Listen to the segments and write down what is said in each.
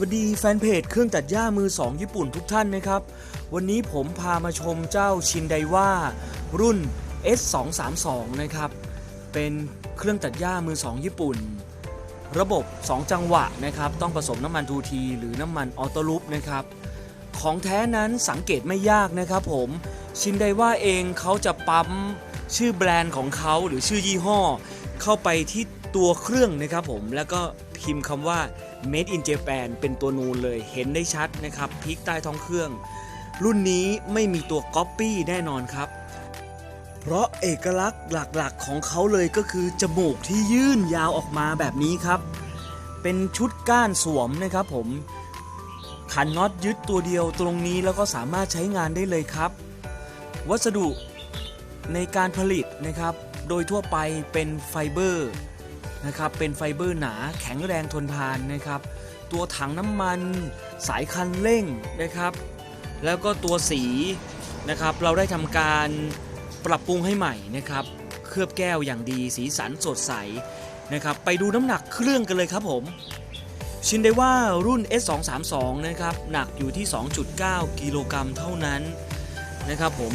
วัสดีแฟนเพจเครื่องตัดหญ้ามือ2ญี่ปุ่นทุกท่านนะครับ วันนี้ผมพามาชมเจ้าชินไดว่ารุ่น S232 นะครับ เป็นเครื่องตัดหญ้ามือ2ญี่ปุ่น ระบบ 2 จังหวะนะครับ ต้องผสมน้ำมันทูทีหรือน้ำมันออโตลูปนะครับ ของแท้นั้นสังเกตไม่ยากนะครับผมชินไดว่าเองเขาจะปั๊มชื่อแบรนด์ของเขาหรือชื่อยี่ห้อ เข้าไปที่ตัวเครื่องนะครับผมแล้วก็พิมพ์คำว่า Made in Japan เป็นตัวนูนเลยเห็นได้ชัดนะครับพลิกใต้ท้องเครื่อง รุ่นนี้ไม่มีตัวก๊อปปี้แน่นอนครับ เพราะเอกลักษณ์หลักๆของเขาเลยก็คือ จมูกที่ยื่นยาวออกมาแบบนี้ครับ เป็นชุดก้านสวมนะครับผมขันน็อตยึดตัวเดียวตรงนี้แล้วก็สามารถใช้งานได้เลยครับ วัสดุในการผลิตนะครับ โดยทั่วไปเป็นไฟเบอร์ นะครับเป็นไฟเบอร์หนาแข็งแรงทนทานนะครับ ตัวถังน้ำมัน สายคันเร่งนะครับ แล้วก็ตัวสีนะครับ เราได้ทำการปรับปรุงให้ใหม่นะครับ เคลือบแก้วอย่างดีสีสันสดใสนะครับ ไปดูน้ำหนักเครื่องกันเลยครับผมชินได้ว่ารุ่น S232 นะครับ หนักอยู่ที่ 2.9 กิโลกรัมเท่านั้นนะครับผม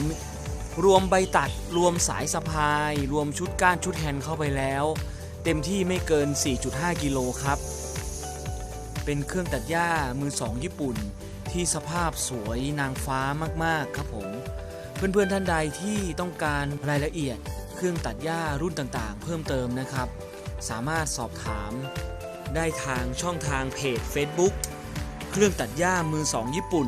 รวมใบตัดรวมสายสะพาย รวมชุดก้านชุดแฮนด์เข้าไปแล้ว เต็มที่ไม่เกิน 4.5 กิโลครับ เป็นเครื่องตัดหญ้ามือ2ญี่ปุ่น ที่สภาพสวยนางฟ้ามากๆครับผม เพื่อนๆท่านใดที่ต้องการรายละเอียดเครื่องตัดหญ้ารุ่นต่างๆ เพิ่มเติมนะครับ สามารถสอบถาม ได้ทางช่องทางเพจ Facebook เครื่องตัดหญ้ามือ2ญี่ปุ่น